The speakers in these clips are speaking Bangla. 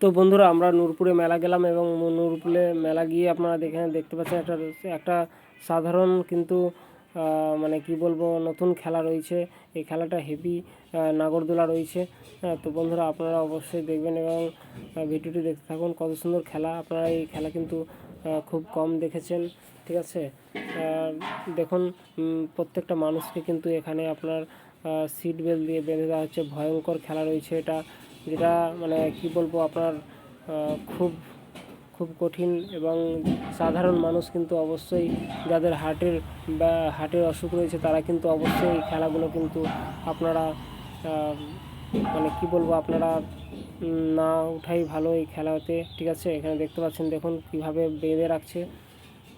তো বন্ধুরা, আমরা নূরপুরে মেলা গেলাম এবং নূরপুরে মেলা গিয়ে আপনারা দেখে দেখতে পাচ্ছেন একটা একটা সাধারণ কিন্তু মানে কি বলব, নতুন খেলা রয়েছে। এই খেলাটা হেভি নাগরদোলা রয়েছে। তো বন্ধুরা, আপনারা অবশ্যই দেখবেন এবং ভিডিওটি দেখতে থাকুন, কত সুন্দর খেলা। আপনারা এই খেলা কিন্তু খুব কম দেখেছেন, ঠিক আছে? দেখুন প্রত্যেকটা মানুষকে কিন্তু এখানে আপনার সিট বেল্ট দিয়ে বেঁধে দেওয়া হচ্ছে। ভয়ঙ্কর খেলা রয়েছে এটা। যেটা মানে কি বলব, আপনার খুব খুব কঠিন এবং সাধারণ মানুষ কিন্তু অবশ্যই যাদের হার্টের বা হার্টের অসুখ রয়েছে তারা কিন্তু অবশ্যই এই খেলাগুলো কিন্তু আপনারা মানে কি বলব, আপনারা না উঠাই ভালো এই খেলাতে, ঠিক আছে? এখানে দেখতে পাচ্ছেন, দেখুন কীভাবে বেঁধে রাখছে।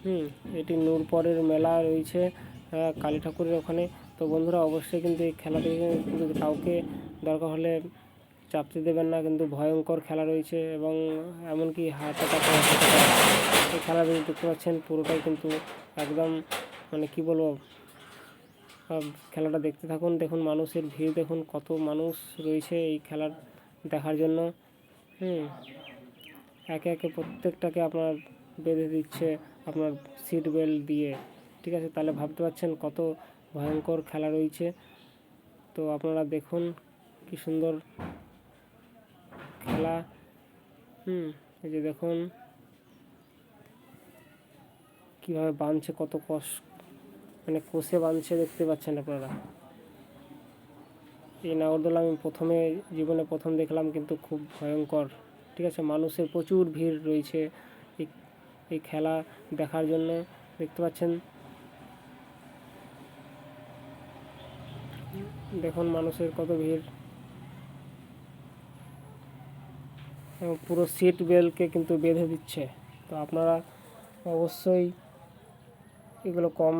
হুম, এটি নূরপরের মেলা রয়েছে কালী ঠাকুরের ওখানে। তো বন্ধুরা, অবশ্যই কিন্তু এই খেলা কিন্তু কাউকে দরকার হলে চাপতে দেবেন না, কিন্তু ভয়ঙ্কর খেলা রয়েছে এবং এমনকি হার্ট অ্যাটাক এই খেলা দেখতে পাচ্ছেন, পুরোটাই কিন্তু একদম মানে কি বলব খেলাটা দেখতে থাকুন, দেখুন মানুষের ভিড়, দেখুন কত মানুষ রয়েছে এই খেলার দেখার জন্য। হুম, একে একে প্রত্যেকটাকে আপনার বেঁধে দিচ্ছে আপনার সিট বেল্ট দিয়ে, ঠিক আছে? তাহলে ভাবতে পারছেন কত ভয়ঙ্কর খেলা রয়েছে। তো আপনারা দেখুন কি সুন্দর খেলা। হুম, এই যে দেখুন। কীভাবে বাঁধছে কত কষ মানে কষে বাঁধছে দেখতে পাচ্ছেন আপনারা। এই নাগরদোলা আমি প্রথমে, জীবনে প্রথম দেখলাম কিন্তু খুব ভয়ঙ্কর। ঠিক আছে, মানুষের প্রচুর ভিড় রয়েছে এই এই খেলা দেখার জন্য, দেখতে পাচ্ছেন? দেখুন মানুষের কত ভিড় এবং পুরো সিট বেল্টকে কিন্তু বেঁধে দিচ্ছে। তো আপনারা অবশ্যই এগুলো কম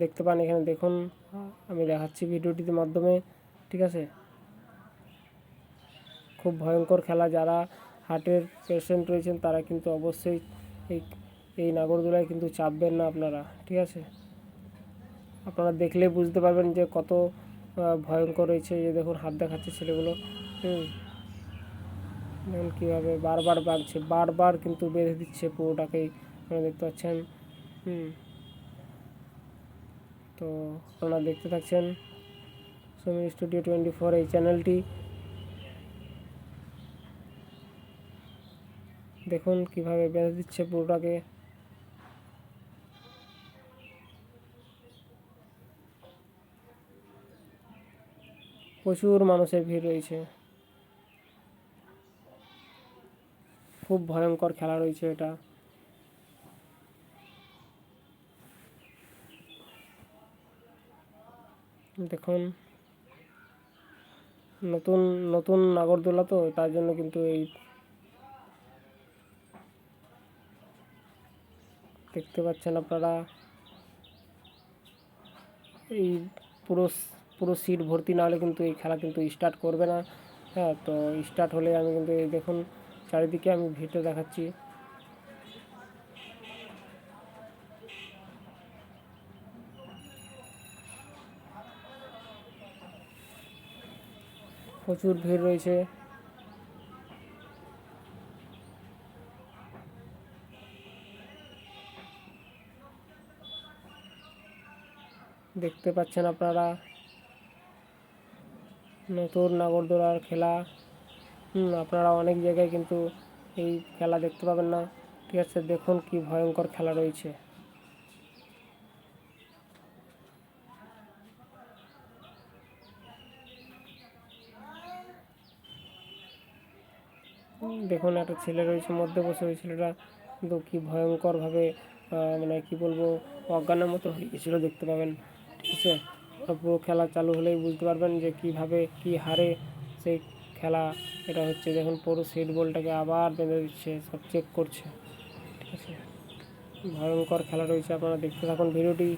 দেখতে পান এখানে, দেখুন। আমি দেখাচ্ছি ভিডিওটির মাধ্যমে, ঠিক আছে? খুব ভয়ঙ্কর খেলা, যারা হার্টের পেশেন্ট রয়েছেন, তারা কিন্তু অবশ্যই এই এই নাগরদোলায় কিন্তু চাপবেন না আপনারা, ঠিক আছে? আপনারা দেখলে বুঝতে পারবেন যে কত ভয়ঙ্কর রয়েছে যে দেখুন, হাত দেখাচ্ছে ছেলেগুলো, হুম। দেখুন কীভাবে বারবার বাঁধছে বারবার কিন্তু বেঁধে দিচ্ছে পুরোটাকেই, আপনারা দেখতে পাচ্ছেন। হুম। তো আপনারা দেখতে থাকছেন সুমি স্টুডিও টোয়েন্টি ফোর এই চ্যানেলটি দেখুন কীভাবে বেঁধে দিচ্ছে পুরোটাকে। প্রচুর মানুষের ভিড় রয়েছে। খুব ভয়ঙ্কর খেলা রয়েছে এটা। দেখুন, নতুন নতুন নাগরদোলা তো, তার জন্য কিন্তু এই দেখতে পাচ্ছেন আপনারা, এই পুরো পুরো সিট ভর্তি না হলে কিন্তু এই খেলা কিন্তু স্টার্ট করবে না। হ্যাঁ তো স্টার্ট হলে আমি কিন্তু এই দেখুন চারিদিকে আমি ভিডিও দেখাচ্ছি। প্রচুর ভিড় রয়েছে। দেখতে পাচ্ছেন আপনারা নতুন নাগরদোলার খেলা। আপনারা অনেক জায়গায় কিন্তু এই খেলা দেখতে পাবেন না। ঠিক আছে, দেখুন কি ভয়ঙ্কর খেলা রয়েছে। দেখুন একটা ছেলে রয়েছে, মধ্যে বসে ওই ছেলেটা। কিন্তু কি ভয়ঙ্করভাবে মানে কি বলব, অজ্ঞানের মতো হয়ে গেছিল, দেখতে পাবেন। ঠিক আছে পুরো খেলা চালু হলেই বুঝতে পারবেন যে কীভাবে কি হারে সেই খেলা, এটা হচ্ছে দেখুন পুরো সিট বলটাকে আবার বেঁধে দিচ্ছে, সব চেক করছে। ঠিক আছে? ভয়ঙ্কর খেলা রয়েছে, আপনারা দেখতে থাকুন ভিডিওটি।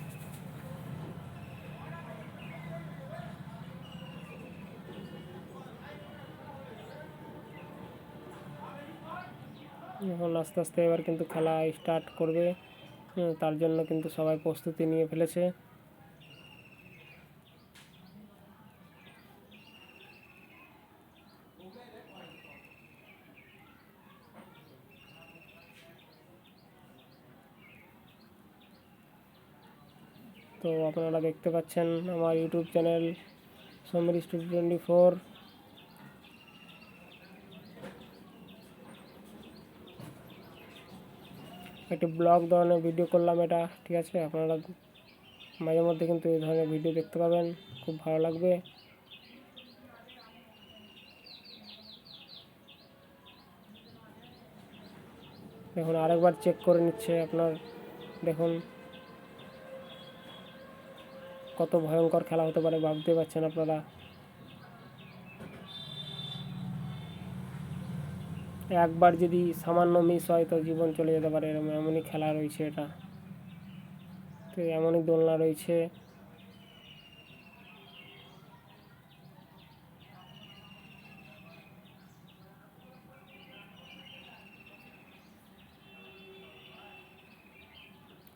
এখন আস্তে আস্তে এবার কিন্তু খেলা স্টার্ট করবে। তার জন্য কিন্তু সবাই প্রস্তুতি নিয়ে ফেলেছে। আপনারা দেখতে পাচ্ছেন আমার YouTube channel Samir studio twenty four একটি ব্লগ ধরনের ভিডিও করলাম এটা, ঠিক আছে? আপনারা মাঝে মধ্যে কিন্তু এই ধরনের ভিডিও দেখতে পাবেন, খুব ভালো লাগবে। দেখুন, আরেকবার চেক করে নিচ্ছে আপনার, দেখুন। কত ভয়ঙ্কর খেলা হতে পারে ভাবতে পারছেন আপনারা? একবার যদি সামান্য মিস হয় তো জীবন চলে যেতে পারে এরকম এমনই খেলা রয়েছে এটা। তো এমনই দোলনা রয়েছে।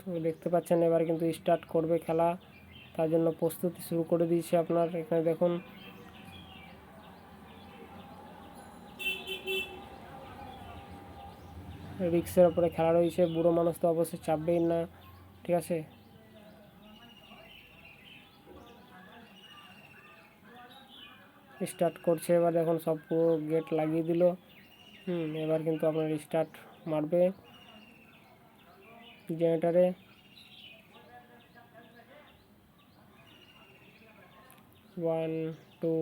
তো দেখতে পাচ্ছেন এবার কিন্তু স্টার্ট করবে খেলা। তার জন্য প্রস্তুতি শুরু করে দিয়েছে আপনার। এখানে দেখুন। রিক্সের ওপরে খেলা রয়েছে, বুড়ো মানুষ তো অবশ্যই চাপবেই না, ঠিক আছে? স্টার্ট করছে, এবার দেখুন সব পুরো গেট লাগিয়ে দিল। হুম, এবার কিন্তু আপনার স্টার্ট মারবে। জেনারেটারে one two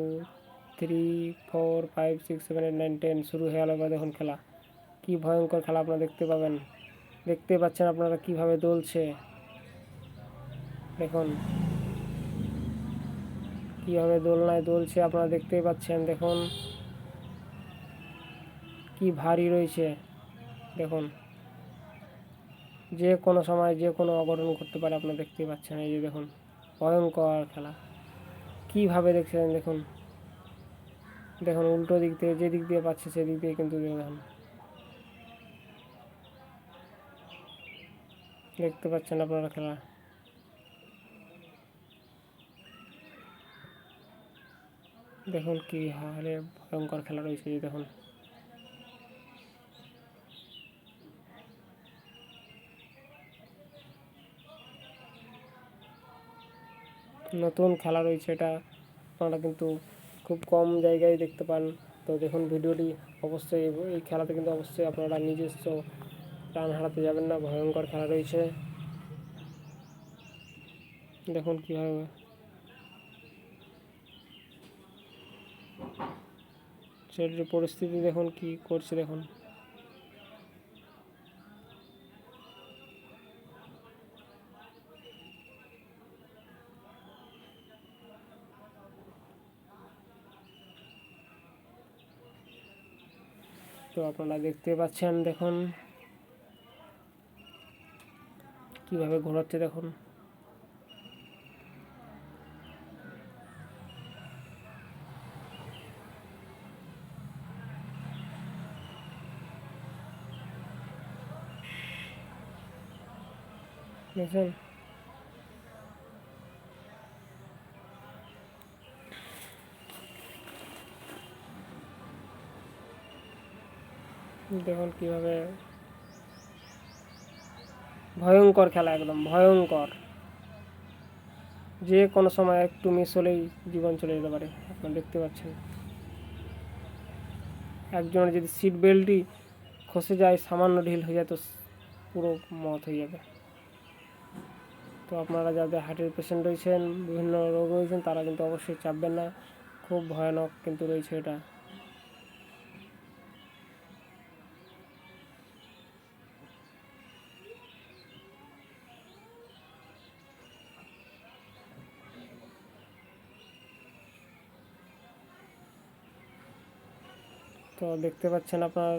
three four five six seven eight nine ten শুরু হয়ে গেল এবার দেখুন খেলা। কি ভয়ঙ্কর খেলা আপনারা দেখতে পাবেন। দেখতে পাচ্ছেন আপনারা কীভাবে দোলছে দেখুন। কীভাবে দোলনায় দোলছে আপনারা দেখতেই পাচ্ছেন, দেখুন। কি ভারী রয়েছে। দেখুন। যে কোনো সময় যে কোনো অঘটন ঘটতে পারে, আপনারা দেখতেই পাচ্ছেন। এই যে দেখুন, ভয়ঙ্কর খেলা। কীভাবে দেখছেন দেখুন। দেখুন, উল্টো দিক থেকে যে দিক দিয়ে পাচ্ছে সেদিক দিয়ে কিন্তু দেখুন। দেখতে পাচ্ছেন আপনারা খেলা। দেখুন কী হারে ভয়ঙ্কর খেলা রয়েছে দেখুন। নতুন খেলা রয়েছে এটা। আপনারা কিন্তু খুব কম জায়গায় দেখতে পান। তো দেখুন ভিডিওটি, অবশ্যই এই- খেলাতে কিন্তু অবশ্যই আপনারা নিজস্ব প্রাণ হারাতে যাবেন না, ভয়ঙ্কর খেলা রয়েছে। দেখুন কীভাবে। শরীরের পরিস্থিতি দেখুন কি করছে দেখুন। তো আপনারা দেখতে পাচ্ছেন দেখুন। কীভাবে ঘোরাচ্ছে দেখুন। দেখছেন? দেখুন কীভাবে? ভয়ঙ্কর খেলা একদম, ভয়ঙ্কর। যে কোনো সময় একটু মিস হলেই জীবন চলে যেতে পারে, আপনারা দেখতে পাচ্ছেন। একজনের যদি সিট বেল্টই খসে যায়, সামান্য ঢিল হয়ে যায়, তো পুরো মত হয়ে যাবে। তো আপনারা যাদের হার্টের পেশেন্ট রয়েছেন, বিভিন্ন রোগ রয়েছেন, তারা কিন্তু অবশ্যই চাপবেন না। খুব ভয়ানক কিন্তু রয়েছে এটা। তো দেখতে পাচ্ছেন আপনার।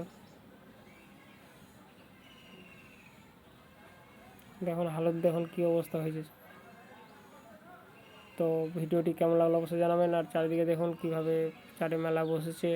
দেখুন, হালত দেখুন কী অবস্থা হয়েছে। তো ভিডিওটি কেমন লাগল অবশ্যই জানাবেন, আর চারিদিকে দেখুন কীভাবে চারে মেলা বসেছে।